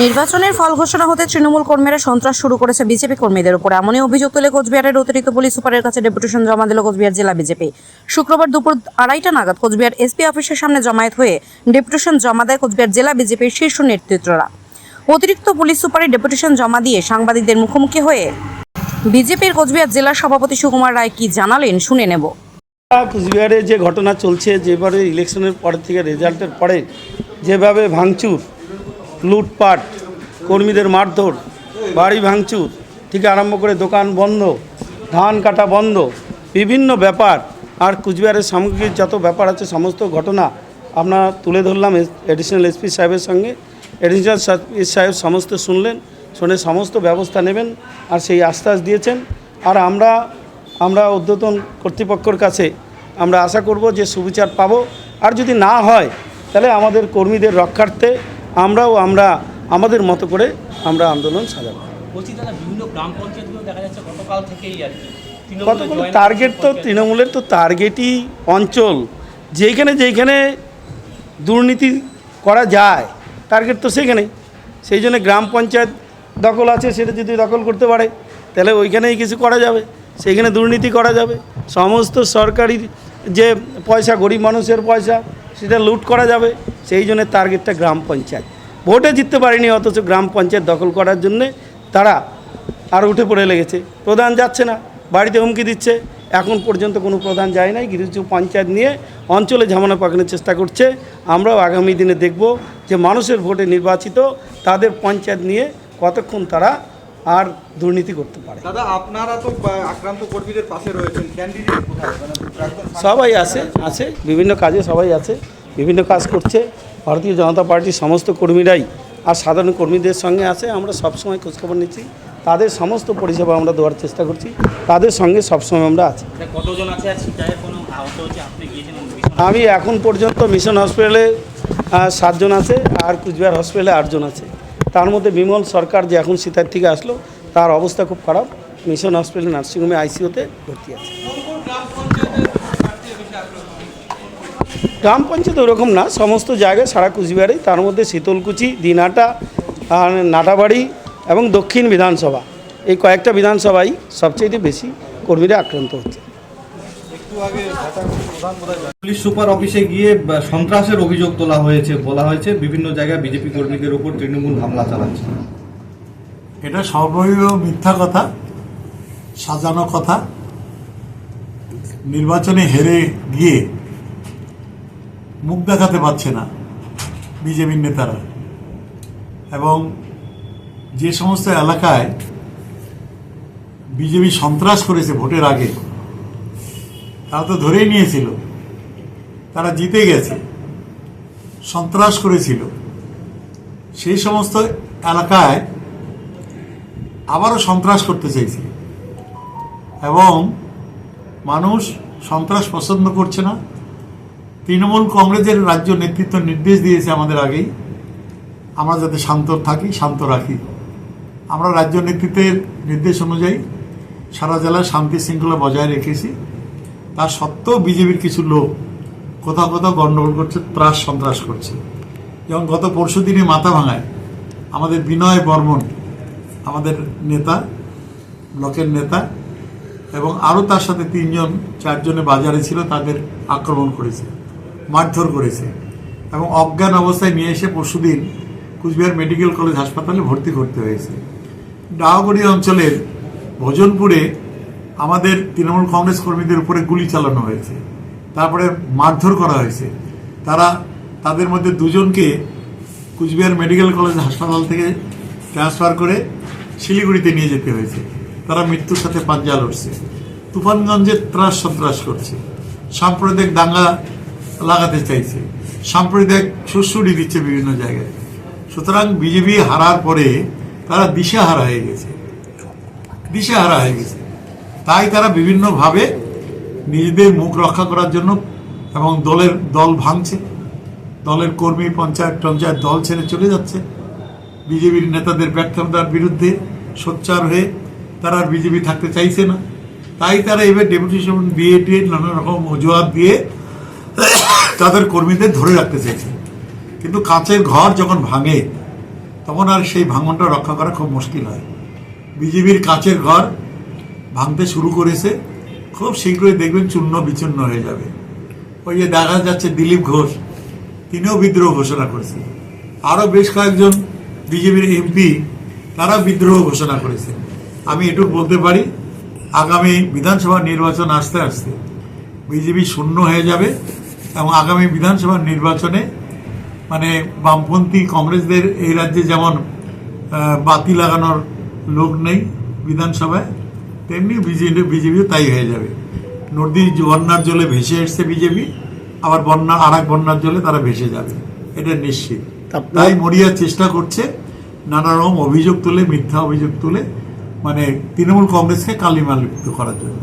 নির্বাচনের ফল ঘোষণা হতে তৃণমূল কর্মীরা সন্ত্রাস শুরু করেছে বিজেপি কর্মীদের উপর। এমনই অভিযোগ তুলে কোচবিহারের অতিরিক্ত পুলিশ সুপারের কাছে ডেপুটেশন জমা দিল কোচবিহার জেলা বিজেপি। শুক্রবার দুপুর আড়াইটা নাগাদ কোচবিহার এসপি অফিসের সামনে জমায়েত হয়ে ডেপুটেশন জমা দেয় কোচবিহার জেলা বিজেপির শীর্ষ নেতৃত্বরা। অতিরিক্ত পুলিশ সুপারের ডেপুটেশন জমা দিয়ে সাংবাদিকদের মুখোমুখি হয়ে বিজেপির কোচবিহার জেলা সভাপতি সুকুমার রায় কি জানালেন শুনে নেব। কুচবিহারে যে ঘটনা চলছে, যেবারে ইলেকশনের পর থেকে রেজাল্টের পরে যেভাবে ভাঙচুর লুটপাট, কর্মীদের মারধর, বাড়ি ভাঙচুর, থেকে আরম্ভ করে দোকান বন্ধ, ধান কাটা বন্ধ, বিভিন্ন ব্যাপার। আর কুচবিহারের সামগ্রিক যত ব্যাপার আছে, সমস্ত ঘটনা আপনার তুলে ধরলাম এডিশনাল এসপি সাহেবের সঙ্গে। এডিশনাল এসপি সাহেব সমস্ত শুনলেন, শুনে সমস্ত ব্যবস্থা নেবেন আর সেই আশ্বাস দিয়েছেন। আর আমরা আমরা ঊর্ধ্বতন কর্তৃপক্ষর কাছে আমরা আশা করব যে সুবিচার পাবো। আর যদি না হয়, তাহলে আমাদের কর্মীদের রক্ষার্থে আমরাও আমরা আমাদের মতো করে আমরা আন্দোলন সাজাবো। কতগুলো টার্গেট তো তৃণমূলের তো টার্গেটই অঞ্চল। যেইখানে যেইখানে দুর্নীতি করা যায় টার্গেট তো সেখানেই সেই জন্য গ্রাম পঞ্চায়েত দখল আছে সেটা যদি দখল করতে পারে তাহলে ওইখানেই কিছু করা যাবে। সেইখানে দুর্নীতি করা যাবে। সমস্ত সরকারি যে পয়সা গরিব মানুষের পয়সা সেটা লুট করা যাবে। সেই জন্য টার্গেটটা গ্রাম পঞ্চায়েত। ভোটে জিততে পারেনি অথচ গ্রাম পঞ্চায়েত দখল করার জন্যে তারা আর উঠে পড়ে লেগেছে। প্রধান যাচ্ছে না বাড়িতে হুমকি দিচ্ছে। এখন পর্যন্ত কোনো প্রধান যায় নাই। কিছু পঞ্চায়েত নিয়ে অঞ্চলে ঝামেলা পাকানোর চেষ্টা করছে। আমরাও আগামী দিনে দেখব যে মানুষের ভোটে নির্বাচিত তাদের পঞ্চায়েত নিয়ে কতক্ষণ তারা আর দুর্নীতি করতে পারে। দাদা আপনারা তো আক্রান্ত কর্মীদের পাশে রয়েছেন। মানে সবাই আছে আছে। বিভিন্ন কাজে সবাই আছে। বিভিন্ন কাজ করছে। ভারতীয় জনতা পার্টির সমস্ত কর্মীরাই আর সাধারণ কর্মীদের সঙ্গে আছে। আমরা সবসময় খোঁজখবর নিচ্ছি। তাদের সমস্ত পরিষেবা আমরা দেওয়ার চেষ্টা করছি। তাদের সঙ্গে সবসময় আমরা আছি। আমি এখন পর্যন্ত মিশন হসপিটালে সাতজন আছে আর কুচবিহার হসপিটালে আটজন আছে। তার মধ্যে বিমল সরকার যে এখন সিতার থেকে আসলো তার অবস্থা খুব খারাপ। মিশন হসপিটাল নার্সিংহোমে আইসিইউতে ভর্তি আছে। গ্রাম পঞ্চায়েত ওরকম না সমস্ত জায়গায় সারা কুচবিহারে তার মধ্যে শীতলকুচি দিনাটা আর নাটাবাড়ি এবং দক্ষিণ বিধানসভা। এই কয়েকটা বিধানসভায় সবচেয়ে বেশি কর্মীরা আক্রান্ত হচ্ছে। একটু আগে পুলিশ সুপার অফিসে গিয়ে সন্ত্রাসের অভিযোগ তোলা হয়েছে বলা হয়েছে বিভিন্ন জায়গায় বিজেপি কর্মীদের উপর তৃণমূল হামলা চালাচ্ছে। এটা সর্বৈব মিথ্যা কথা সাজানো কথা। নির্বাচনে হেরে গিয়ে মুখ দেখাতে পারছে না বিজেপির নেতারা। এবং যে সমস্ত এলাকায় বিজেপি সন্ত্রাস করেছে ভোটের আগে, তারা তো ধরেই নিয়েছিল, তারা জিতে গেছে, সন্ত্রাস করেছিল। সেই সমস্ত এলাকায় আবারও সন্ত্রাস করতে চাইছে। এবং মানুষ সন্ত্রাস পছন্দ করছে না তৃণমূল কংগ্রেসের রাজ্য নেতৃত্ব নির্দেশ দিয়েছে আমাদের আগেই। আমরা যাতে শান্ত থাকি, শান্ত রাখি। আমরা রাজ্য নেতৃত্বের নির্দেশ অনুযায়ী সারা জেলায় শান্তি শৃঙ্খলা বজায় রেখেছি। তার সত্ত্বেও বিজেপির কিছু লোক কোথাও কোথাও গণ্ডগোল করছে, ত্রাস সন্ত্রাস করছে। যেমন গত পরশু দিনে মাথা ভাঙায় আমাদের বিনয় বর্মন, আমাদের নেতা, ব্লকের নেতা, এবং আরও তার সাথে তিনজন, চারজনে বাজারে ছিল, তাদের আক্রমণ করেছে। মারধর করেছে এবং অজ্ঞান অবস্থায় নিয়ে এসে পরশুদিন কুচবিহার মেডিকেল কলেজ হাসপাতালে ভর্তি করতে হয়েছে। ডাহাগুড়ি অঞ্চলের ভোজনপুরে আমাদের তৃণমূল কংগ্রেস কর্মীদের উপরে গুলি চালানো হয়েছে। তারপরে মারধর করা হয়েছে। তারা তাদের মধ্যে দুজনকে কুচবিহার মেডিকেল কলেজ হাসপাতাল থেকে ট্রান্সফার করে শিলিগুড়িতে নিয়ে যেতে হয়েছে। তারা মৃত্যুর সাথে পাঞ্জা লড়ছে। তুফানগঞ্জে ত্রাস সন্ত্রাস করছে। সাম্প্রদায়িক দাঙ্গা লাগাতে চাইছে। সাম্প্রদায়িক সুসুড়ি দিচ্ছে বিভিন্ন জায়গায়। সুতরাং বিজেপি হারার পরে তারা দিশাহারা হয়ে গেছে। দিশাহারা হয়ে গেছে। তাই তারা বিভিন্নভাবে নিজেদের মুখ রক্ষা করার জন্য এবং দলের দল ভাঙছে। দলের কর্মী, পঞ্চায়েত পঞ্চায়েত দল ছেড়ে চলে যাচ্ছে। বিজেপির নেতাদের ব্যর্থতার বিরুদ্ধে সোচ্চার হয়ে তারা আর বিজেপি থাকতে চাইছে না। তাই তারা এবার ডেপুটেশন দিয়ে টিয়ে নানা রকম অজুহাত দিয়ে তাদের কর্মীদের ধরে রাখতে চাইছে কিন্তু কাঁচের ঘর যখন ভাঙে, তখন আর সেই ভাঙনটা রক্ষা করা খুব মুশকিল হয়। বিজেপির কাঁচের ঘর ভাঙতে শুরু করেছে, খুব শীঘ্রই দেখবেন চূর্ণ বিচূর্ণ হয়ে যাবে। ওই যে দেখা যাচ্ছে দিলীপ ঘোষ, তিনিও বিদ্রোহ ঘোষণা করেছে। আরও বেশ কয়েকজন বিজেপির এমপি তারা বিদ্রোহ ঘোষণা করেছে। আমি এটুকু বলতে পারি, আগামী বিধানসভা নির্বাচন আসতে আসতে বিজেপি শূন্য হয়ে যাবে। এবং আগামী বিধানসভা নির্বাচনে মানে বামপন্থী কংগ্রেসদের এই রাজ্যে যেমন বাতি লাগানোর লোক নেই বিধানসভায় তেমনি বিজেপি বিজেপিও তাই হয়ে যাবে। নদী বন্যার জলে ভেসে এসছে বিজেপি আবার বন্যা আর এক বন্যার জলে তারা ভেসে যাবে। এটা নিশ্চিত। তাই মরিয়া চেষ্টা করছে নানা রকম অভিযোগ তুলে মিথ্যা অভিযোগ তুলে মানে তৃণমূল কংগ্রেসকে কালিমালিপ্ত করার জন্য।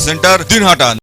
centre Dinhata